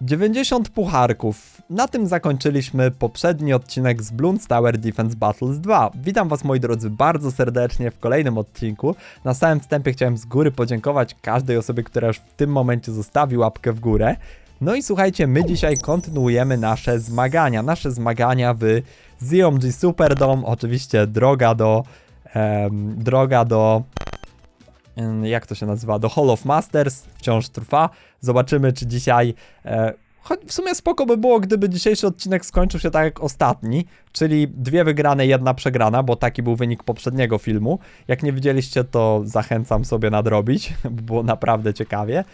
90 pucharków. Na tym zakończyliśmy poprzedni odcinek z Bloons Tower Defense Battles 2. Witam was moi drodzy bardzo serdecznie w kolejnym odcinku. Na samym wstępie chciałem z góry podziękować każdej osobie, która już w tym momencie zostawi łapkę w górę. No i słuchajcie, my dzisiaj kontynuujemy nasze zmagania. Nasze zmagania w ZOMG Superdome. Oczywiście droga do... em, droga do jak to się nazywa, do Hall of Masters wciąż trwa. Zobaczymy, czy dzisiaj. E, choć w sumie spoko by było, gdyby dzisiejszy odcinek skończył się tak jak ostatni, czyli dwie wygrane, jedna przegrana, bo taki był wynik poprzedniego filmu. Jak nie widzieliście, to zachęcam sobie nadrobić, bo było naprawdę ciekawie.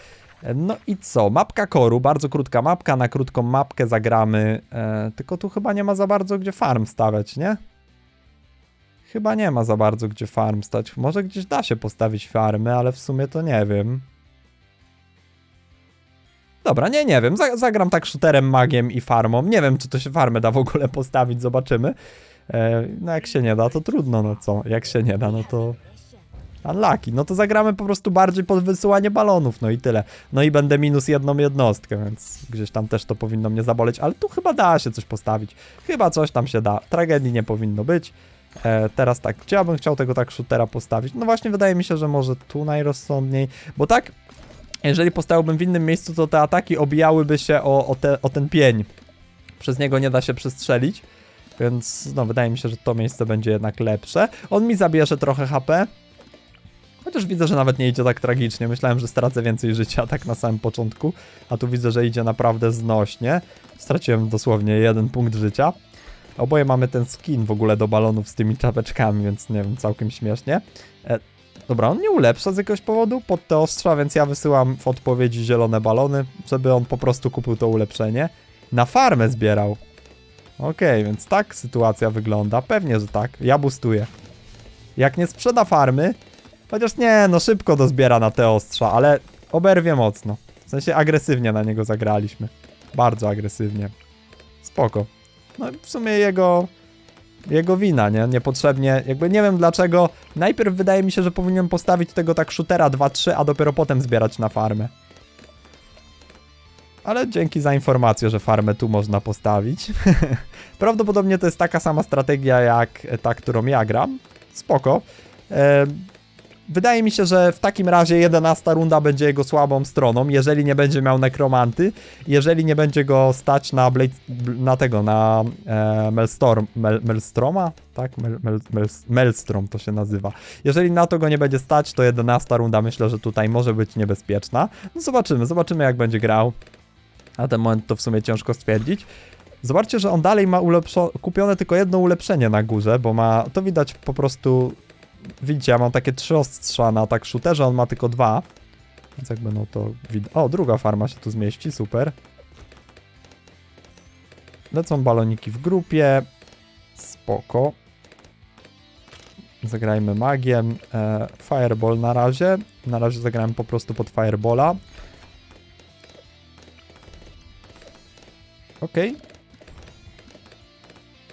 E, No i co? Mapka koru, bardzo krótka mapka, na krótką mapkę zagramy, e, tylko tu chyba nie ma za bardzo gdzie farm stawiać, nie? Chyba nie ma za bardzo gdzie farm stać. Może gdzieś da się postawić farmy, ale w sumie to nie wiem. Dobra, nie, nie wiem. Za- Zagram tak shooterem, magiem i farmą. Nie wiem, czy to się farmę da w ogóle postawić, zobaczymy. E, no jak się nie da, to trudno, no co? Jak się nie da, no to... Unlucky. No to zagramy po prostu bardziej pod wysyłanie balonów, no i tyle. No i będę minus jedną jednostkę, więc gdzieś tam też to powinno mnie zaboleć, ale tu chyba da się coś postawić. Chyba coś tam się da. Tragedii nie powinno być. E, teraz tak, gdzie ja bym chciał tego tak shootera postawić? No właśnie, wydaje mi się, że może tu najrozsądniej, bo tak, jeżeli postawiłbym w innym miejscu, to te ataki obijałyby się o, o, te, o ten pień. Przez niego nie da się przestrzelić, więc no wydaje mi się, że to miejsce będzie jednak lepsze. On mi zabierze trochę HP, chociaż widzę, że nawet nie idzie tak tragicznie. Myślałem, że stracę więcej życia tak na samym początku, a tu widzę, że idzie naprawdę znośnie. Straciłem dosłownie jeden punkt życia. Oboje mamy ten skin w ogóle do balonów z tymi czapeczkami, więc nie wiem, całkiem śmiesznie. Dobra, on nie ulepsza z jakiegoś powodu pod te ostrza, więc ja wysyłam w odpowiedzi zielone balony, żeby on po prostu kupił to ulepszenie. Na farmę zbierał. Okej, więc tak sytuacja wygląda. Pewnie, że tak. Ja bustuję. Jak nie sprzeda farmy, chociaż nie, no szybko dozbiera na te ostrza, ale oberwie mocno. W sensie agresywnie na niego zagraliśmy. Bardzo agresywnie. Spoko. No w sumie jego jego wina, nie? Niepotrzebnie, jakby nie wiem dlaczego. Najpierw wydaje mi się, że powinienem postawić tego tak shootera 2-3, a dopiero potem zbierać na farmę. Ale dzięki za informację, że farmę tu można postawić. Prawdopodobnie to jest taka sama strategia jak ta, którą ja gram. Spoko. Wydaje mi się, że w takim razie 11 runda będzie jego słabą stroną, jeżeli nie będzie miał nekromanty, jeżeli nie będzie go stać na Blade, na tego, na e, Melstorm, Mel, Melstroma, tak? Mel, Mel, Mel, Melstrom to się nazywa. Jeżeli na to go nie będzie stać, to 11 runda myślę, że tutaj może być niebezpieczna. No zobaczymy, zobaczymy jak będzie grał. Na ten moment to w sumie ciężko stwierdzić. Zobaczcie, że on dalej ma kupione tylko jedno ulepszenie na górze, bo ma, to widać po prostu Widzicie, ja mam takie trzy ostrza na atak shooterze, on ma tylko dwa. Więc jakby no to. O, druga farma się tu zmieści, super. Lecą baloniki w grupie. Spoko. Zagrajmy magiem. E, fireball na razie. Na razie zagrałem po prostu pod Firebola. Okej.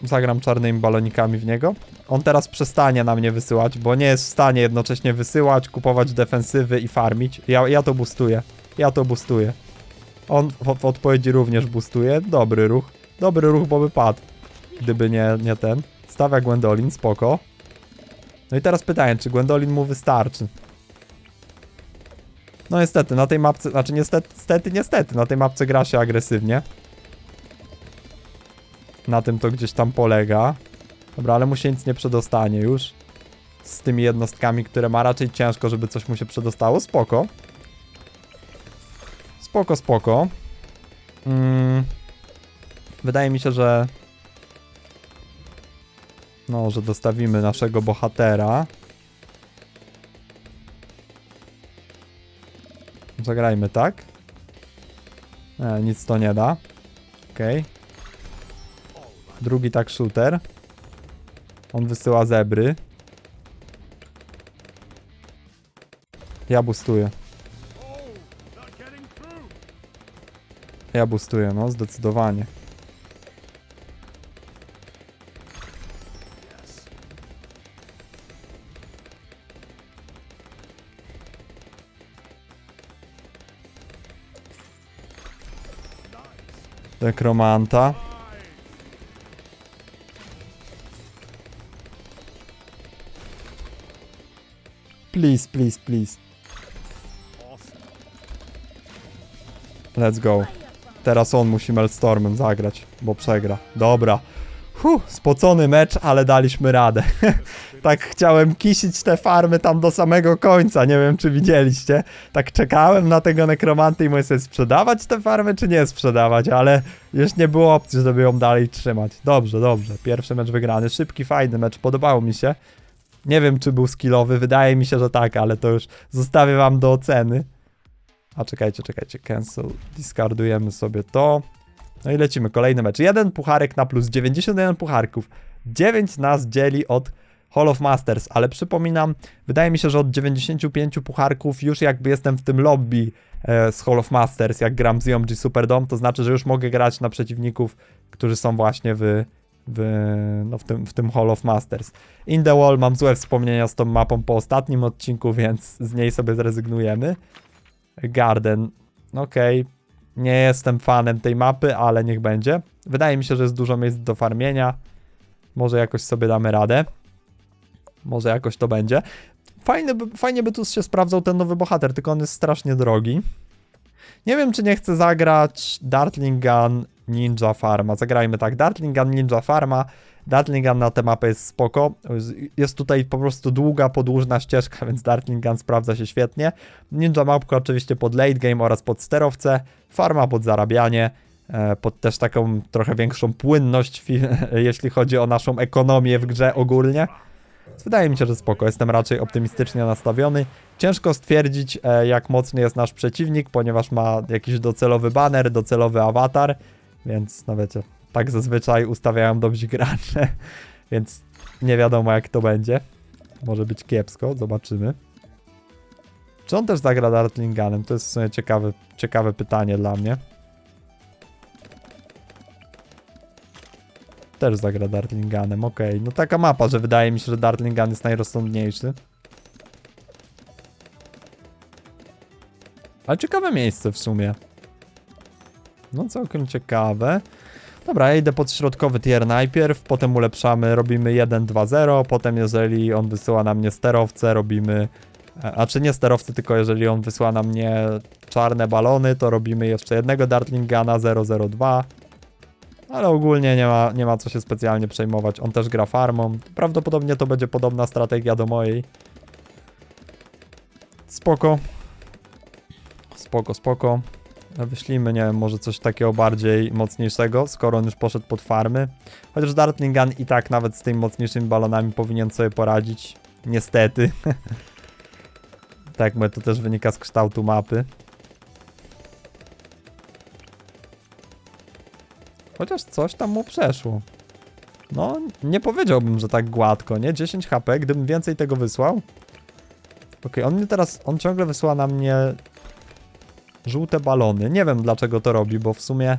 Zagram czarnymi balonikami w niego. On teraz przestanie na mnie wysyłać, bo nie jest w stanie jednocześnie wysyłać, kupować defensywy i farmić. Ja, ja to boostuję. Ja to boostuję. On w, w odpowiedzi również boostuje. Dobry ruch. Dobry ruch, bo by padł. Gdyby nie, nie ten. Stawia Gwendolin, spoko. No i teraz pytanie, czy Gwendolin mu wystarczy? No niestety, na tej mapce, znaczy niestety, niestety, niestety, na tej mapce gra się agresywnie. Na tym to gdzieś tam polega. Dobra, ale mu się nic nie przedostanie już. Z tymi jednostkami, które ma raczej ciężko, żeby coś mu się przedostało. Spoko. Spoko, spoko. Mm. Wydaje mi się, że... No, że dostawimy naszego bohatera. Zagrajmy tak. E, nic to nie da. Okej. Drugi tak shooter. On wysyła zebry. Ja boostuję. Ja boostuję, no, zdecydowanie. Nekromanta. Please, please, please. Let's go. Teraz on musi Melstormem zagrać, bo przegra. Dobra. Huh, spocony mecz, ale daliśmy radę. tak chciałem kisić te farmy tam do samego końca, nie wiem czy widzieliście. Tak czekałem na tego nekromanty i mówię sobie sprzedawać te farmy czy nie sprzedawać, ale już nie było opcji, żeby ją dalej trzymać. Dobrze, dobrze. Pierwszy mecz wygrany, szybki, fajny mecz, podobało mi się. Nie wiem czy był skillowy, wydaje mi się, że tak, ale to już zostawię wam do oceny. A czekajcie, czekajcie, cancel, discardujemy sobie to. No i lecimy, kolejny mecz. Jeden pucharek na plus 91 pucharków. 9 nas dzieli od Hall of Masters, ale przypominam, wydaje mi się, że od 95 pucharków już jakby jestem w tym lobby e, z Hall of Masters, jak gram z UMG Superdome, to znaczy, że już mogę grać na przeciwników, którzy są właśnie w, w, no w, tym, w tym Hall of Masters. In the Wall mam złe wspomnienia z tą mapą po ostatnim odcinku, więc z niej sobie zrezygnujemy. Garden, okej, nie jestem fanem tej mapy, ale niech będzie. Wydaje mi się, że jest dużo miejsc do farmienia. Może jakoś sobie damy radę. Może jakoś to będzie. Fajny, by- fajnie by tu się sprawdzał ten nowy bohater, tylko on jest strasznie drogi. Nie wiem, czy nie chcę zagrać Dartling Gun Ninja Farma. Zagrajmy tak, Dartling Gun Ninja Farma. Dartling Gun na tę mapę jest spoko. Jest tutaj po prostu długa, podłużna ścieżka, więc Dartling Gun sprawdza się świetnie. Ninja mapka oczywiście pod late game oraz pod sterowce. Farma pod zarabianie. e, Pod też taką trochę większą płynność, jeśli chodzi o naszą ekonomię w grze ogólnie. Wydaje mi się, że spoko. Jestem raczej optymistycznie nastawiony. Ciężko stwierdzić, e, jak mocny jest nasz przeciwnik, ponieważ ma jakiś docelowy banner, docelowy awatar, więc no wiecie, tak zazwyczaj ustawiają dobrzy gracze, więc nie wiadomo jak to będzie. Może być kiepsko, zobaczymy. Czy on też zagra Dartlinganem? To jest w sumie ciekawe, ciekawe pytanie dla mnie. Też zagra Dartlinganem, okej. No taka mapa, że wydaje mi się, że Dartlingan jest najrozsądniejszy. Ale ciekawe miejsce w sumie. No całkiem ciekawe. Dobra, ja idę pod środkowy tier najpierw, potem ulepszamy, robimy 1-2-0, potem jeżeli on wysyła na mnie sterowce, robimy... e, A czy nie sterowce, tylko jeżeli on wysyła na mnie czarne balony, to robimy jeszcze jednego Dartlingana 002. Ale ogólnie nie ma, nie ma co się specjalnie przejmować. On też gra farmą. Prawdopodobnie to będzie podobna strategia do mojej. Spoko. Spoko, spoko. Wyślijmy, nie wiem, może coś takiego bardziej mocniejszego, skoro on już poszedł pod farmy. Chociaż Dartlingan i tak nawet z tymi mocniejszymi balonami powinien sobie poradzić. Niestety. tak, bo to też wynika z kształtu mapy. Chociaż coś tam mu przeszło. No, nie powiedziałbym, że tak gładko, nie? 10 HP, gdybym więcej tego wysłał. Okej, on mnie teraz, on ciągle wysyła na mnie żółte balony. Nie wiem dlaczego to robi, bo w sumie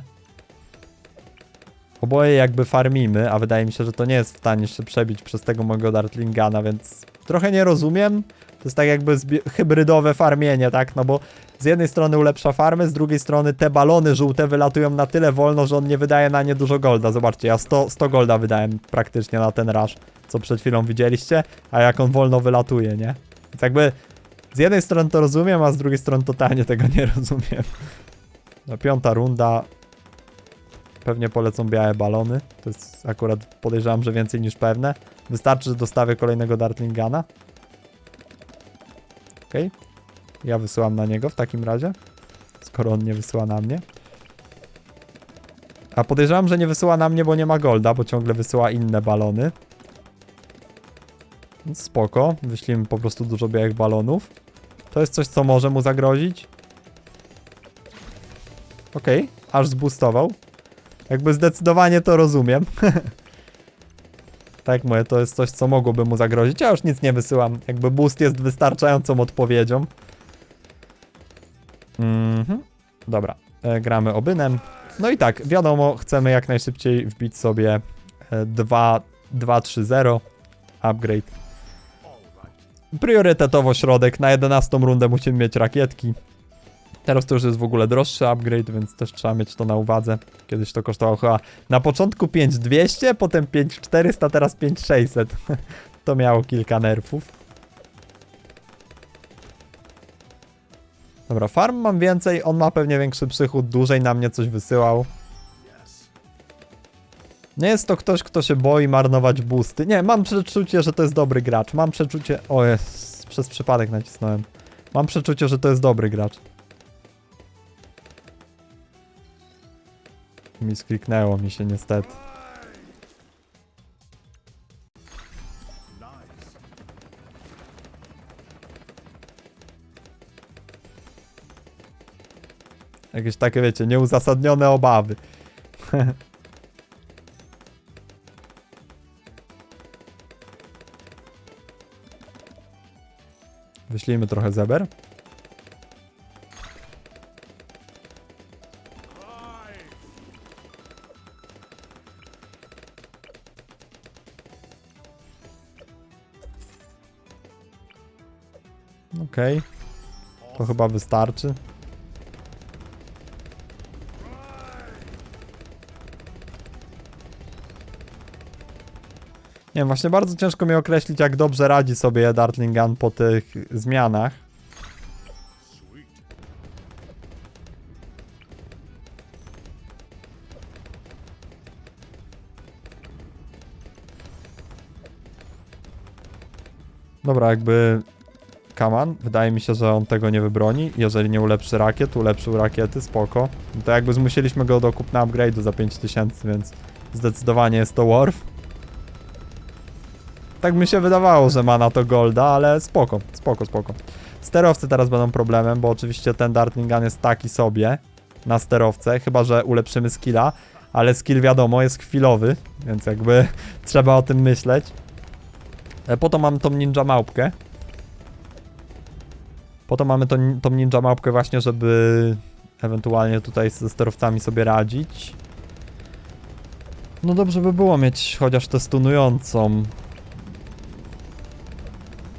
oboje jakby farmimy, a wydaje mi się, że to nie jest w stanie się przebić przez tego mojego Dartlingana, więc trochę nie rozumiem. To jest tak jakby hybrydowe farmienie, tak? No bo z jednej strony ulepsza farmy, z drugiej strony te balony żółte wylatują na tyle wolno, że on nie wydaje na nie dużo golda. Zobaczcie, ja 100, 100 golda wydałem praktycznie na ten rush, co przed chwilą widzieliście, a jak on wolno wylatuje, nie? Więc jakby z jednej strony to rozumiem, a z drugiej strony totalnie tego nie rozumiem. No piąta runda. Pewnie polecą białe balony. To jest akurat podejrzewam, że więcej niż pewne. Wystarczy, że dostawię kolejnego Dartlingana. Okej. Ja wysyłam na niego w takim razie. Skoro on nie wysyła na mnie. A podejrzewam, że nie wysyła na mnie, bo nie ma golda, bo ciągle wysyła inne balony. Spoko. Wyślimy po prostu dużo białych balonów. To jest coś, co może mu zagrozić. Okej, aż zboostował. Jakby zdecydowanie to rozumiem. tak mówię, to jest coś, co mogłoby mu zagrozić. Ja już nic nie wysyłam. Jakby boost jest wystarczającą odpowiedzią. Mhm. Dobra, e, gramy obynem. No i tak, wiadomo, chcemy jak najszybciej wbić sobie e, 2, 2 3 0 upgrade. Priorytetowo środek, na 11 rundę musimy mieć rakietki. Teraz to już jest w ogóle droższy upgrade, więc też trzeba mieć to na uwadze. Kiedyś to kosztowało chyba na początku 5200, potem 5400, teraz 5600. to miało kilka nerfów. Dobra, farm mam więcej, on ma pewnie większy przychód, dłużej na mnie coś wysyłał. Nie jest to ktoś, kto się boi marnować boosty. Nie, mam przeczucie, że to jest dobry gracz. Mam przeczucie... O jest, przez przypadek nacisnąłem. Mam przeczucie, że to jest dobry gracz. Mi skliknęło mi się niestety. Jakieś takie, wiecie, nieuzasadnione obawy. Wyślijmy trochę zeber. Okej. To chyba wystarczy. Nie wiem, właśnie bardzo ciężko mi określić, jak dobrze radzi sobie Dartling Gun po tych zmianach. Dobra, jakby Kaman, wydaje mi się, że on tego nie wybroni. Jeżeli nie ulepszy rakiet, ulepszył rakiety, spoko. No To jakby zmusiliśmy go do kupna upgrade'u za 5000, więc zdecydowanie jest to worth. Tak mi się wydawało, że ma na to golda, ale spoko, spoko, spoko. Sterowcy teraz będą problemem, bo oczywiście ten Dartling Gun jest taki sobie na sterowce, chyba że ulepszymy skilla, ale skill wiadomo jest chwilowy, więc jakby trzeba o tym myśleć. E, Po to mam tą ninja małpkę. Po to mamy tą, tą ninja małpkę właśnie, żeby ewentualnie tutaj ze sterowcami sobie radzić. No dobrze by było mieć chociaż tę stunującą.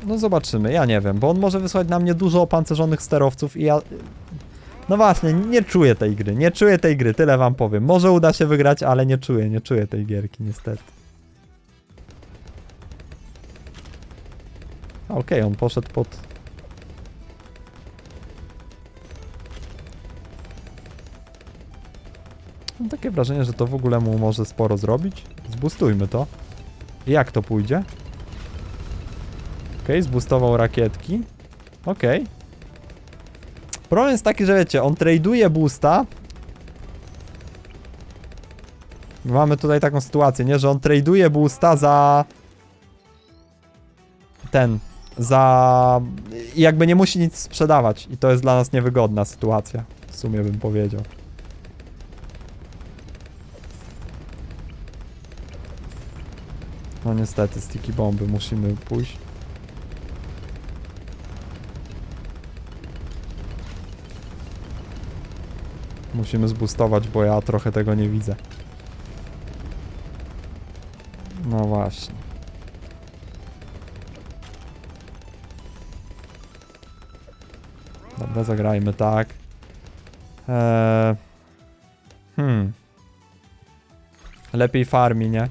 No zobaczymy, ja nie wiem, bo on może wysłać na mnie dużo opancerzonych sterowców i ja... No właśnie, nie czuję tej gry, nie czuję tej gry, tyle wam powiem. Może uda się wygrać, ale nie czuję, nie czuję tej gierki, niestety. Okej, on poszedł pod... Mam takie wrażenie, że to w ogóle mu może sporo zrobić. Zbustujmy to. Jak to pójdzie? Okej, zbustował rakietki. Okej. Problem jest taki, że wiecie, on traduje boosta. Mamy tutaj taką sytuację, nie? Że on traduje boosta za... Ten. Za... i Jakby nie musi nic sprzedawać. I to jest dla nas niewygodna sytuacja. W sumie bym powiedział. No niestety, sticky bomby musimy pójść. Musimy zbustować, bo ja trochę tego nie widzę. No właśnie. Dobra, zagrajmy tak. Eee... Hmm. Lepiej farmi, nie?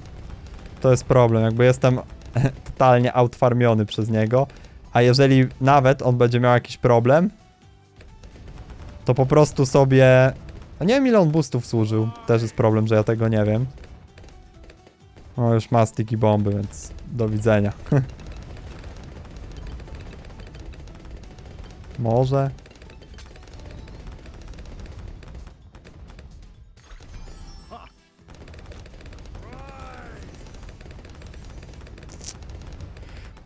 To jest problem, jakby jestem totalnie outfarmiony przez niego. A jeżeli nawet on będzie miał jakiś problem, to po prostu sobie... A nie wiem ile on boostów służył. Też jest problem, że ja tego nie wiem. O, już ma sticky bomby, więc do widzenia. Może.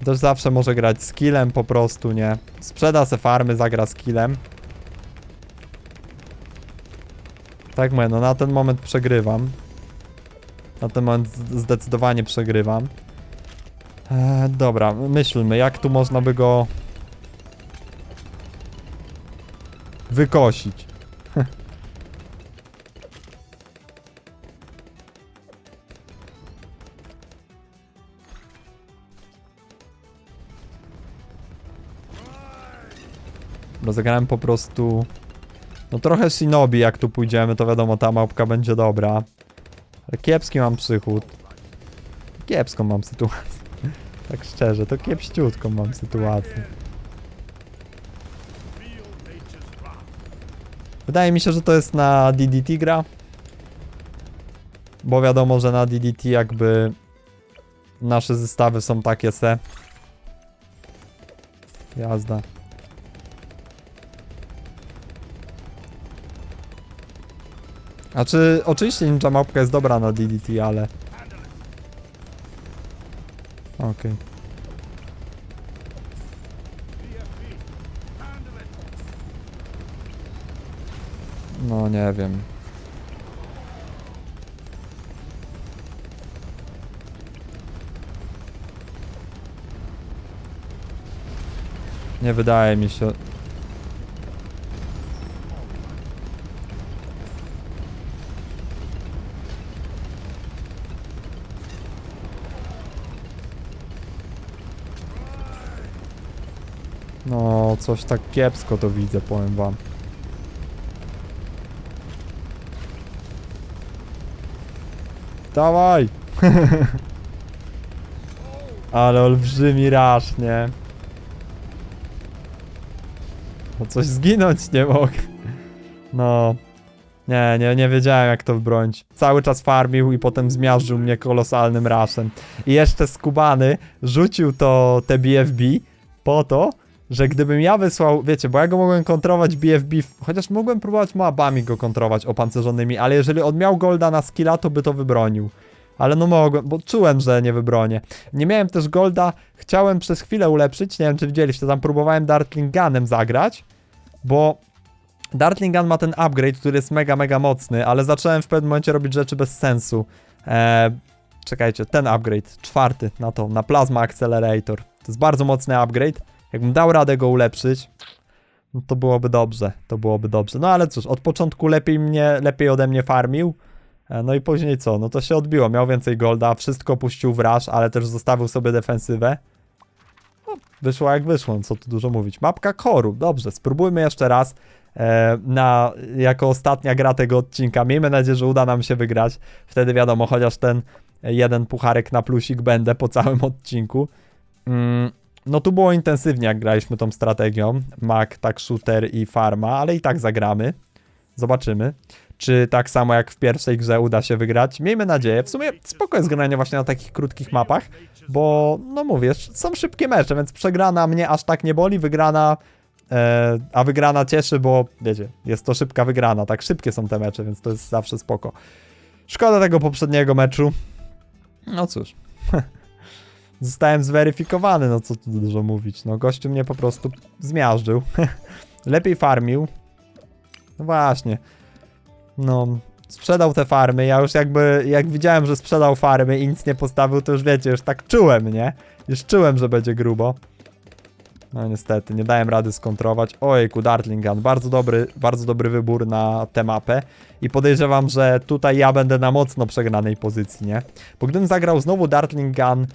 Też zawsze może grać skillem po prostu, nie? Sprzeda se farmy, zagra skillem. Tak mówię, no na ten moment przegrywam. Na ten moment zdecydowanie przegrywam. Eee, dobra, myślmy, jak tu można by go wykosić. Rozegrałem po prostu No trochę Shinobi, jak tu pójdziemy, to wiadomo, ta małpka będzie dobra. Ale kiepski mam przychód. Kiepską mam sytuację. Tak szczerze, to kiepściutką mam sytuację. Wydaje mi się, że to jest na DDT gra. Bo wiadomo, że na DDT jakby nasze zestawy są takie se. Jazda. Znaczy, oczywiście Ninja Mapka jest dobra na DDT, ale... Okej. No nie wiem. Nie wydaje mi się. Coś tak kiepsko to widzę, powiem wam. Dawaj! Ale olbrzymi rasz, nie? No coś zginąć nie mogę. No. Nie, nie, nie wiedziałem jak to wbronić. Cały czas farmił i potem zmiażdżył mnie kolosalnym raszem. I jeszcze skubany rzucił to te BFB po to, że gdybym ja wysłał, wiecie, bo ja go mogłem kontrolować BFB, chociaż mogłem próbować moabami go kontrolować opancerzonymi, ale jeżeli on miał golda na skilla, to by to wybronił. Ale no mogłem, bo czułem, że nie wybronię. Nie miałem też golda, chciałem przez chwilę ulepszyć, nie wiem czy widzieliście, tam próbowałem Dartling Gunem zagrać, bo Dartling Gun ma ten upgrade, który jest mega, mega mocny, ale zacząłem w pewnym momencie robić rzeczy bez sensu. Eee, czekajcie, ten upgrade, czwarty na to, na Plasma Accelerator. To jest bardzo mocny upgrade. Jakbym dał radę go ulepszyć, no to byłoby dobrze, to byłoby dobrze. No ale cóż, od początku lepiej mnie, lepiej ode mnie farmił. E, No i później co? No to się odbiło. Miał więcej golda, wszystko puścił w rush, ale też zostawił sobie defensywę. No, wyszło jak wyszło, co tu dużo mówić. Mapka koru, dobrze, spróbujmy jeszcze raz. E, na, jako ostatnia gra tego odcinka. Miejmy nadzieję, że uda nam się wygrać. Wtedy wiadomo, chociaż ten jeden pucharek na plusik będę po całym odcinku. Mm, no tu było intensywnie, jak graliśmy tą strategią. Mac, tak shooter i farma, ale i tak zagramy. Zobaczymy. Czy tak samo jak w pierwszej grze uda się wygrać? Miejmy nadzieję. W sumie spoko jest granie właśnie na takich krótkich mapach, bo no mówię, są szybkie mecze, więc przegrana mnie aż tak nie boli, wygrana e, a wygrana cieszy, bo wiecie, jest to szybka wygrana, tak szybkie są te mecze, więc to jest zawsze spoko. Szkoda tego poprzedniego meczu. No cóż. Zostałem zweryfikowany, no co tu dużo mówić. No gościu mnie po prostu zmiażdżył. Lepiej farmił. No właśnie. No, sprzedał te farmy. Ja już jakby, jak widziałem, że sprzedał farmy i nic nie postawił, to już wiecie, już tak czułem, nie? Już czułem, że będzie grubo. No niestety, nie dałem rady skontrować. Ojku, Dartling Gun, bardzo dobry, bardzo dobry wybór na tę mapę. I podejrzewam, że tutaj ja będę na mocno przegranej pozycji, nie? Bo gdybym zagrał znowu Dartling Gun, e,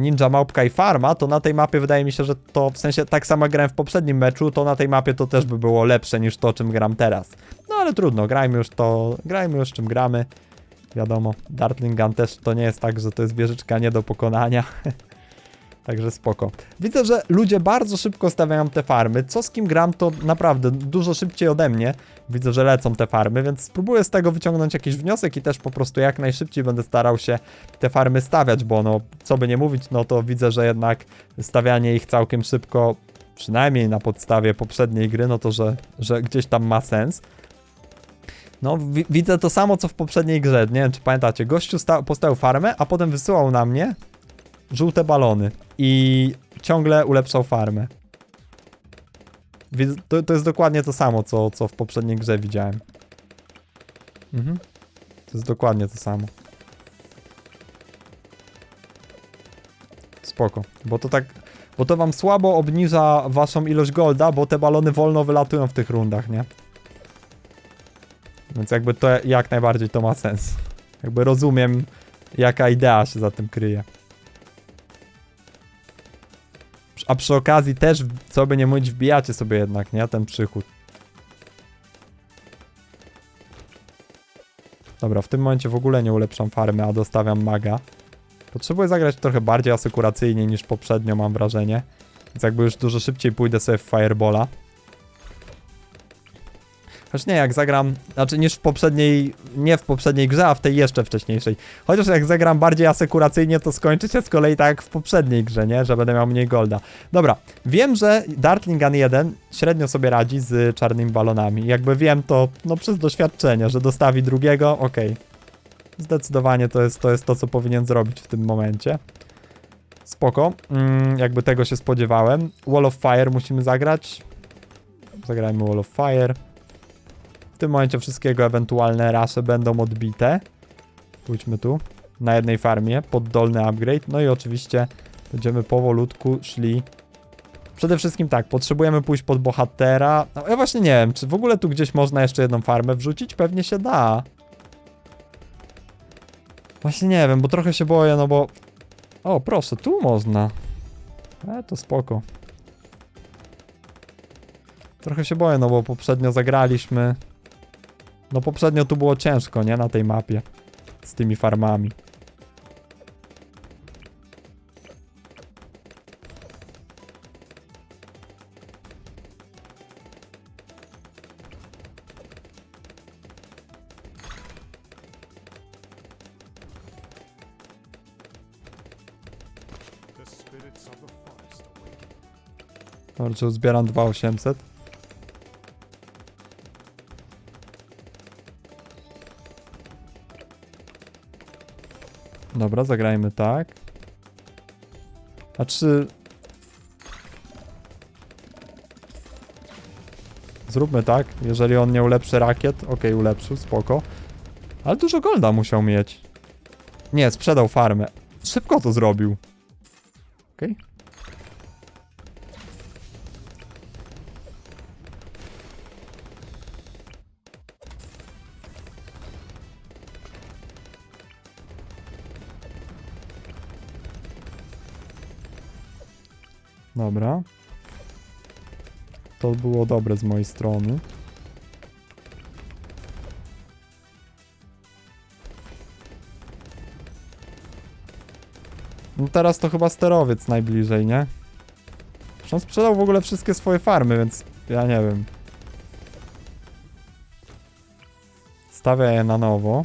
Ninja Małpka i Farma, to na tej mapie wydaje mi się, że to w sensie tak samo grałem w poprzednim meczu, to na tej mapie to też by było lepsze niż to, czym gram teraz. No ale trudno, grajmy już to, grajmy już czym gramy. Wiadomo, Dartling Gun też to nie jest tak, że to jest wieżyczka nie do pokonania. Także spoko. Widzę, że ludzie bardzo szybko stawiają te farmy. Co z kim gram, to naprawdę dużo szybciej ode mnie. Widzę, że lecą te farmy, więc spróbuję z tego wyciągnąć jakiś wniosek i też po prostu jak najszybciej będę starał się te farmy stawiać, bo no, co by nie mówić, no to widzę, że jednak stawianie ich całkiem szybko, przynajmniej na podstawie poprzedniej gry, no to że, że gdzieś tam ma sens. No, wi widzę to samo, co w poprzedniej grze. Nie wiem, czy pamiętacie. Gościu sta- postawił farmę, a potem wysyłał na mnie żółte balony i ciągle ulepszał farmę. Widzę- To, to jest dokładnie to samo, co, co w poprzedniej grze widziałem. Mhm. To jest dokładnie to samo. Spoko, bo to tak, bo to wam słabo obniża waszą ilość golda, bo te balony wolno wylatują w tych rundach, nie? Więc jakby to jak najbardziej to ma sens. Jakby rozumiem, jaka idea się za tym kryje. a przy okazji też, co by nie mówić, wbijacie sobie jednak, nie? Ten przychód. Dobra, w tym momencie w ogóle nie ulepszam farmy, a dostawiam maga. Potrzebuję zagrać trochę bardziej asykuracyjnie niż poprzednio, mam wrażenie. Więc jakby już dużo szybciej pójdę sobie w Firebola. Choć nie, jak zagram, znaczy niż w poprzedniej, nie w poprzedniej grze, a w tej jeszcze wcześniejszej. Chociaż jak zagram bardziej asekuracyjnie, to skończy się z kolei tak jak w poprzedniej grze, nie? Że będę miał mniej golda. Dobra, wiem, że Dartlingan 1 średnio sobie radzi z czarnymi balonami. Jakby wiem to, no przez doświadczenie, że dostawi drugiego, okej. Zdecydowanie to jest, to jest to, co powinien zrobić w tym momencie. Spoko, mm, jakby tego się spodziewałem. Wall of Fire musimy zagrać. Zagrajmy Wall of Fire. W tym momencie wszystkiego ewentualne rasy będą odbite. Pójdźmy tu. Na jednej farmie, poddolny upgrade. No i oczywiście będziemy powolutku szli. Przede wszystkim tak, potrzebujemy pójść pod bohatera. No, ja właśnie nie wiem, czy w ogóle tu gdzieś można jeszcze jedną farmę wrzucić? Pewnie się da. Właśnie nie wiem, bo trochę się boję, no bo... O, proszę, tu można. E, to spoko. Trochę się boję, no bo poprzednio zagraliśmy. No poprzednio tu było ciężko, nie? Na tej mapie. Z tymi farmami. Dobrze, zbieram 2800. Dobra, zagrajmy tak. A czy... Zróbmy tak, jeżeli on nie ulepszy rakiet, okej, ulepszył, spoko. Ale dużo golda musiał mieć. Nie, sprzedał farmę. Szybko to zrobił. Okej. Dobra. To było dobre z mojej strony. No teraz to chyba sterowiec najbliżej, nie? Przecież On sprzedał w ogóle wszystkie swoje farmy, więc ja nie wiem. Stawia je na nowo.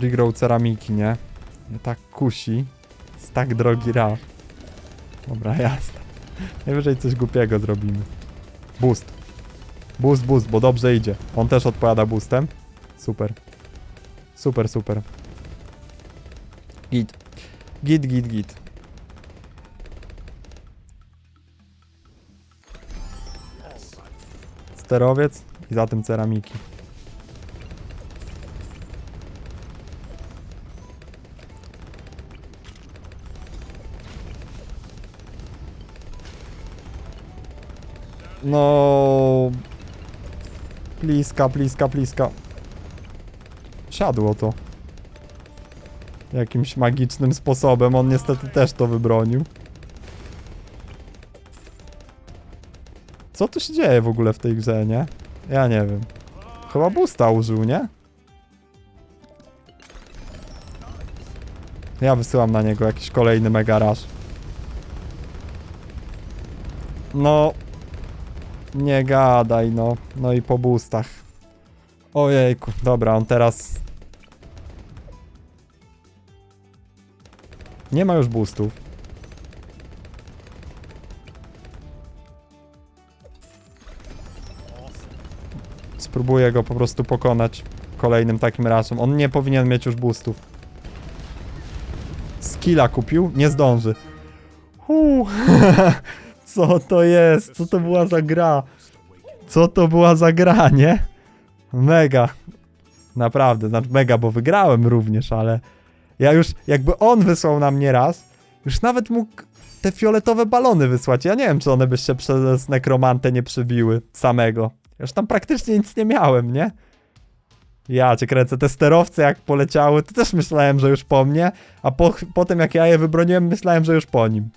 Regrow ceramiki, nie? Tak kusi. Jest tak drogi raw. Dobra, jasne. Najwyżej coś głupiego zrobimy. Boost. Boost, boost, bo dobrze idzie. On też odpowiada boostem. Super. Super, super. Git. Git, git, git. Sterowiec i za tym ceramiki. No. Pliska, pliska, pliska. Siadło to. Jakimś magicznym sposobem. On niestety też to wybronił. Co tu się dzieje w ogóle w tej grze, nie? Ja nie wiem. Chyba boosta użył, nie? Ja wysyłam na niego jakiś kolejny mega rush. No, nie gadaj, no. No i po boostach. Ojejku, dobra, on teraz... Nie ma już boostów. Spróbuję go po prostu pokonać kolejnym takim razem. On nie powinien mieć już boostów. Skilla kupił? Nie zdąży. Co to jest? Co to była za gra? Co to była za gra, nie? Mega. Naprawdę, znaczy mega, bo wygrałem również, ale ja już, jakby on wysłał na mnie raz, już nawet mógł te fioletowe balony wysłać. Ja nie wiem, czy one by się przez nekromantę nie przybiły samego. Już tam praktycznie nic nie miałem, nie? Ja cię kręcę, te sterowce jak poleciały, to też myślałem, że już po mnie, a po, potem jak ja je wybroniłem, myślałem, że już po nim.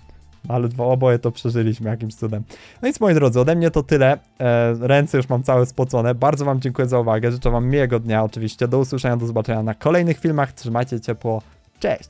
Ale dwa oboje to przeżyliśmy jakimś cudem. No więc moi drodzy, ode mnie to tyle. E, ręce już mam całe spocone. Bardzo wam dziękuję za uwagę. Życzę wam miłego dnia oczywiście. Do usłyszenia, do zobaczenia na kolejnych filmach. Trzymajcie ciepło. Cześć!